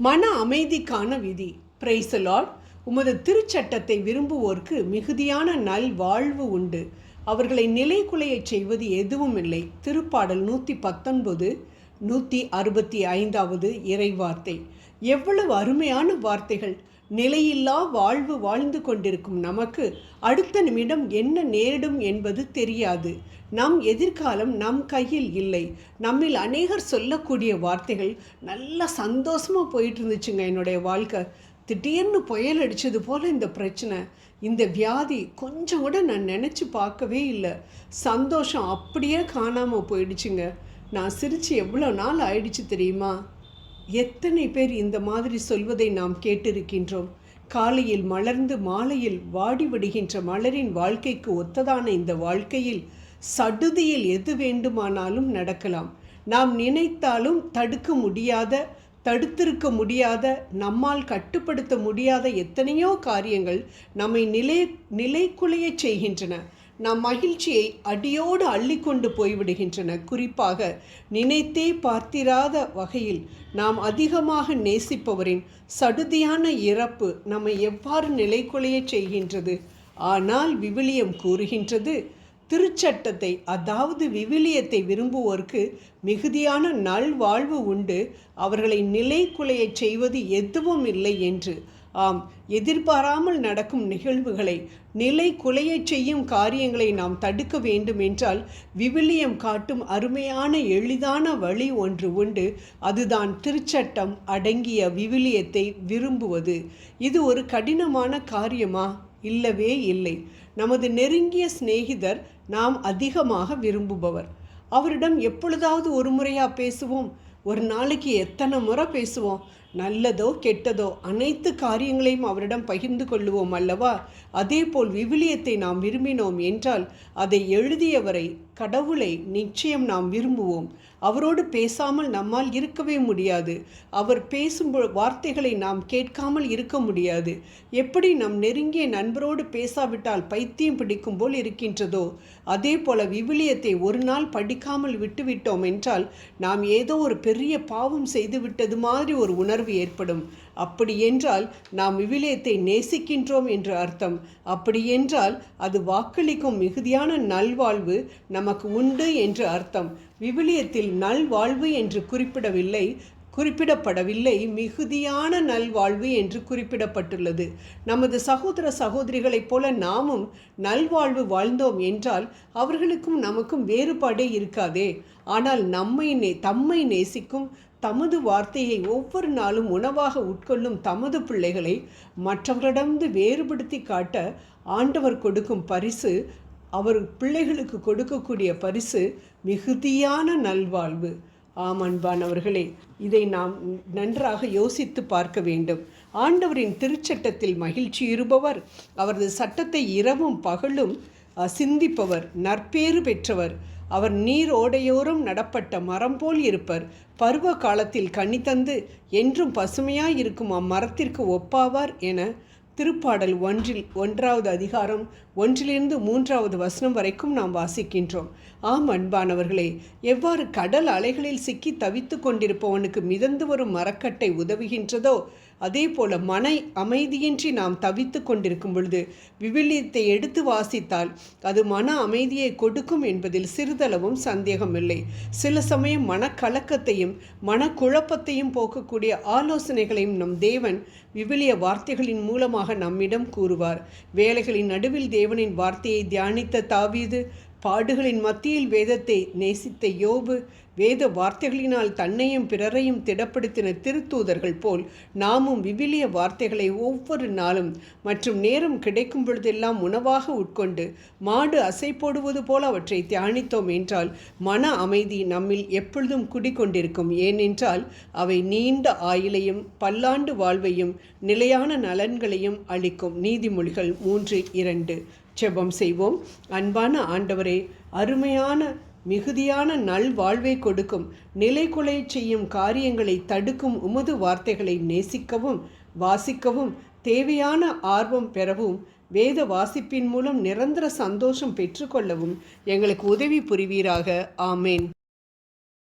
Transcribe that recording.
மன அமைதிக்கான விதி. பிரைசலாட் உமது திருச்சட்டத்தை விரும்புவோர்க்கு மிகுதியான நல் வாழ்வு உண்டு. அவர்களை நிலைக்குலையச் செய்வது எதுவும் இல்லை. திருப்பாடல் நூற்றி பத்தொன்பது நூற்றி அறுபத்தி ஐந்தாவது இறைவார்த்தை. எவ்வளவு அருமையான வார்த்தைகள். நிலையில்லா வாழ்வு வாழ்ந்து கொண்டிருக்கும் நமக்கு அடுத்த நிமிடம் என்ன நேரிடும் என்பது தெரியாது. நம் எதிர்காலம் நம் கையில் இல்லை. நம்மில் அநேகர் சொல்லக்கூடிய வார்த்தைகள் நல்லா சந்தோஷமாக போயிட்டு இருந்துச்சுங்க என்னுடைய வாழ்க்கை. திடீர்னு புயல் அடித்தது போல் இந்த பிரச்சனை. இந்த வியாதி கொஞ்சம் கூட நான் நினச்சி பார்க்கவே இல்லை. சந்தோஷம் அப்படியே காணாமல் போயிடுச்சுங்க. நான் சிரித்து எவ்வளோ நாள் ஆயிடுச்சு தெரியுமா? எத்தனை பேர் இந்த மாதிரி சொல்வதை நாம் கேட்டிருக்கின்றோம்? காலையில் மலர்ந்து மாலையில் வாடி விடுகின்ற மலரின் வாழ்க்கைக்கு ஒத்ததான இந்த வாழ்க்கையில் சடுதியில் எது வேண்டுமானாலும் நடக்கலாம். நாம் நினைத்தாலும் தடுக்க முடியாத தடுத்திருக்க முடியாத நம்மால் கட்டுப்படுத்த முடியாத எத்தனையோ காரியங்கள் நம்மை நிலை நிலைக்குலைய செய்கின்றன. நம் மகிழ்ச்சியை அடியோடு அள்ளிக்கொண்டு போய்விடுகின்றன. குறிப்பாக நினைத்தே பார்த்திராத வகையில் நாம் அதிகமாக நேசிப்பவரின் சடுதியான இறப்பு நம்மை எவ்வாறு நிலைக்குலைய செய்கின்றது? ஆனால் விவிலியம் கூறுகின்றது திருச்சட்டத்தை அதாவது விவிலியத்தை விரும்புவோருக்கு மிகுதியான நல்வாழ்வு உண்டு. அவர்களை நிலை குலையச் செய்வது எதுவும் இல்லை என்று ஆம் எதிர்பாராமல் நடக்கும் நிகழ்வுகளை நிலை குலையச் செய்யும் காரியங்களை நாம் தடுக்க வேண்டும் என்றால் விவிலியம் காட்டும் அருமையான எளிதான வழி ஒன்று உண்டு. அதுதான் திருச்சட்டம் அடங்கிய விவிலியத்தை விரும்புவது. இது ஒரு கடினமான காரியமா? இல்லவே இல்லை. நமது நெருங்கிய சிநேகிதர் நாம் அதிகமாக விரும்புபவர். அவரிடம் எப்பொழுதாவது ஒரு முறையாக பேசுவோம்? ஒரு நாளைக்கு எத்தனை முறை பேசுவோம்? நல்லதோ கெட்டதோ அனைத்து காரியங்களையும் அவரிடம் பகிர்ந்து கொள்ளுவோம் அல்லவா? அதேபோல் விவிலியத்தை நாம் விரும்பினோம் என்றால் அதை எழுதியவரை கடவுளை நிச்சயம் நாம் விரும்புவோம். அவரோடு பேசாமல் நம்மால் இருக்கவே முடியாது. அவர் பேசும் வார்த்தைகளை நாம் கேட்காமல் இருக்க முடியாது. எப்படி நம் நெருங்கிய நண்பரோடு பேசாவிட்டால் பைத்தியம் பிடிக்கும் போல் இருக்கின்றதோ அதே போல விவிலியத்தை ஒரு நாள் படிக்காமல் விட்டுவிட்டோம் என்றால் நாம் ஏதோ ஒரு பெரிய பாவம் செய்து விட்டது மாதிரி ஒரு உணர்வு உணர்வு ஏற்படும். அப்படி என்றால் நாம் விவிலியத்தை நேசிக்கின்றோம் என்று அர்த்தம். அப்படி என்றால் அது வாக்களிக்கும் மிகுதியான நல்வாழ்வு நமக்கு உண்டு என்று அர்த்தம். விவிலியத்தில் நல்வாழ்வு என்று குறிப்பிடவில்லை குறிப்பிடப்படவில்லை மிகுதியான நல்வாழ்வு என்று குறிப்பிடப்பட்டுள்ளது. நமது சகோதர சகோதரிகளைப் போல நாமும் நல்வாழ்வு வாழ்ந்தோம் என்றால் அவர்களுக்கும் நமக்கும் வேறுபாடே இருக்காதே. ஆனால் நம்மை நே தம்மை நேசிக்கும் தமது வார்த்தையை ஒவ்வொரு நாளும் உணவாக உட்கொள்ளும் தமது பிள்ளைகளை மற்றவர்களிடமிருந்து வேறுபடுத்தி காட்ட ஆண்டவர் கொடுக்கும் பரிசு அவர் பிள்ளைகளுக்கு கொடுக்கக்கூடிய பரிசு மிகுதியான நல்வாழ்வு. ஆம் அன்பானவர்களே இதை நாம் நன்றாக யோசித்து பார்க்க வேண்டும். ஆண்டவரின் திருச்சட்டத்தில் மகிழ்ச்சி இருப்பவர் அவரது சட்டத்தை இரவும் பகலும் சிந்திப்பவர் நற்பேறு பெற்றவர். அவர் நீர் ஓடையோரம் நடப்பட்ட மரம் போல் இருப்பர். பருவ காலத்தில் கனி தந்து என்றும் பசுமையாய் இருக்கும் அம்மரத்திற்கு ஒப்பாவார் என திருப்பாடல் ஒன்றில் ஒன்றாவது அதிகாரம் ஒன்றிலிருந்து மூன்றாவது வசனம் வரைக்கும் நாம் வாசிக்கின்றோம். ஆம் அன்பானவர்களே எவ்வாறு கடல் அலைகளில் சிக்கி தவித்து கொண்டிருப்பவனுக்கு மிதந்து வரும் மரக்கட்டை உதவுகின்றதோ அதே போல மன அமைதியின்றி நாம் தவித்து கொண்டிருக்கும் பொழுது விவிலியத்தை எடுத்து வாசித்தால் அது மன அமைதியை கொடுக்கும் என்பதில் சிறிதளவும் சந்தேகமில்லை. சில சமயம் மனக்கலக்கத்தையும் மனக்குழப்பத்தையும் போக்கக்கூடிய ஆலோசனைகளையும் நம் தேவன் விவிலிய வார்த்தைகளின் மூலமாக நம்மிடம் கூறுவார். வேலைகளின் நடுவில் தேவனின் வார்த்தையை தியானித்த தாவீது பாடுகளின் மத்தியில் வேதத்தை நேசித்த யோபு வேத வார்த்தைகளினால் தன்னையும் பிறரையும் திடப்படுத்தின திருத்தூதர்கள் போல் நாமும் விவிலிய வார்த்தைகளை ஒவ்வொரு நாளும் மற்றும் நேரம் கிடைக்கும் பொழுதெல்லாம் உணவாக உட்கொண்டு மாடு அசை போடுவது போல அவற்றை தியானித்தோம் என்றால் மன அமைதி நம்மில் எப்பொழுதும் குடிக்கொண்டிருக்கும் ஏனென்றால் அவை நீண்ட ஆயுளையும் பல்லாண்டு வாழ்வையும் நிலையான நலன்களையும் அளிக்கும். நீதிமொழிகள் மூன்று இரண்டு. ஜெபம் செய்வோம். அன்பான ஆண்டவரே அருமையான மிகுதியான நல்வாழ்வை கொடுக்கும் கொடுக்கும் கொலை செய்யும் காரியங்களை தடுக்கும் உமது வார்த்தைகளை நேசிக்கவும் வாசிக்கவும் தேவையான ஆர்வம் பெறவும் வேத வாசிப்பின் மூலம் நிரந்தர சந்தோஷம் பெற்றுக்கொள்ளவும் எங்களுக்கு உதவி புரிவீராக. ஆமேன்.